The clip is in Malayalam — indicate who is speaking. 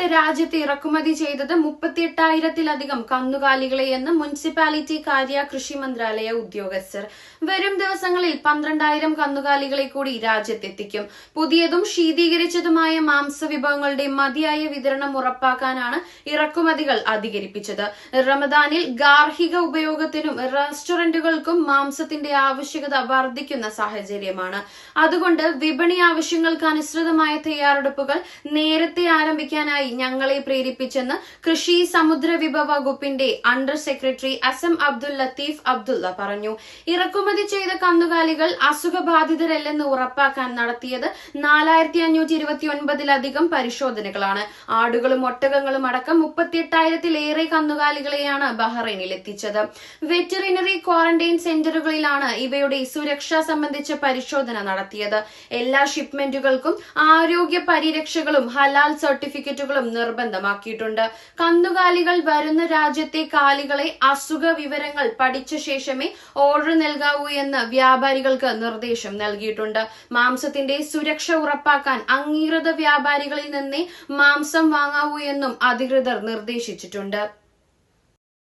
Speaker 1: ലക്ഷ്യമിട്ട് രാജ്യത്ത് ഇറക്കുമതി ചെയ്തത് മുപ്പത്തിയെട്ടായിരത്തിലധികം കന്നുകാലികളെയെന്ന് മുനിസിപ്പാലിറ്റി കാര്യ കൃഷി മന്ത്രാലയ ഉദ്യോഗസ്ഥർ. വരും ദിവസങ്ങളിൽ പന്ത്രണ്ടായിരം കന്നുകാലികളെ കൂടി രാജ്യത്തെത്തിക്കും. പുതിയതും ശീതീകരിച്ചതുമായ മാംസ വിഭവങ്ങളുടെ മതിയായ വിതരണം ഉറപ്പാക്കാനാണ് ഇറക്കുമതികൾ അധികരിപ്പിച്ചത്. റമദാനിൽ ഗാർഹിക ഉപയോഗത്തിനും റെസ്റ്റോറന്റുകൾക്കും മാംസത്തിന്റെ ആവശ്യകത വർദ്ധിക്കുന്ന സാഹചര്യമാണ്. അതുകൊണ്ട് വിപണി ആവശ്യങ്ങൾക്ക് അനുസൃതമായ തയ്യാറെടുപ്പുകൾ നേരത്തെ ആരംഭിക്കാനായി ഞങ്ങളെ പ്രേരിപ്പിച്ചെന്ന് കൃഷി സമുദ്ര വിഭവ വകുപ്പിന്റെ അണ്ടർ സെക്രട്ടറി അസം അബ്ദുൽ ലത്തീഫ് അബ്ദുള്ള പറഞ്ഞു. ഇറക്കുമതി ചെയ്ത കന്നുകാലികൾ അസുഖബാധിതരല്ലെന്ന് ഉറപ്പാക്കാൻ നടത്തിയത് നാലായിരത്തി അഞ്ഞൂറ്റി ഇരുപത്തി ഒൻപതിലധികം പരിശോധനകളാണ്. ആടുകളും ഒട്ടകങ്ങളും അടക്കം മുപ്പത്തിയെട്ടായിരത്തിലേറെ കന്നുകാലികളെയാണ് ബഹ്റൈനിൽ എത്തിച്ചത് വെറ്ററിനറി ക്വാറന്റൈൻ സെന്ററുകളിലാണ് ഇവയുടെ സുരക്ഷ സംബന്ധിച്ച പരിശോധന നടത്തിയത്. എല്ലാ ഷിപ്മെന്റുകൾക്കും ആരോഗ്യ പരിരക്ഷകളും ഹലാൽ സർട്ടിഫിക്കറ്റുകളും നിർബന്ധമാക്കിയിട്ടുണ്ട്. കന്നുകാലികൾ വരുന്ന രാജ്യത്തെ കാലികളെ അസുഖ വിവരങ്ങൾ പഠിച്ച ശേഷമേ ഓർഡർ നൽകാവൂ എന്ന് വ്യാപാരികൾക്ക് നിർദ്ദേശം നൽകിയിട്ടുണ്ട്. മാംസത്തിന്റെ സുരക്ഷ ഉറപ്പാക്കാൻ അംഗീകൃത വ്യാപാരികളിൽ നിന്നേ മാംസം വാങ്ങാവൂ എന്നും അധികൃതർ നിർദ്ദേശിച്ചിട്ടുണ്ട്.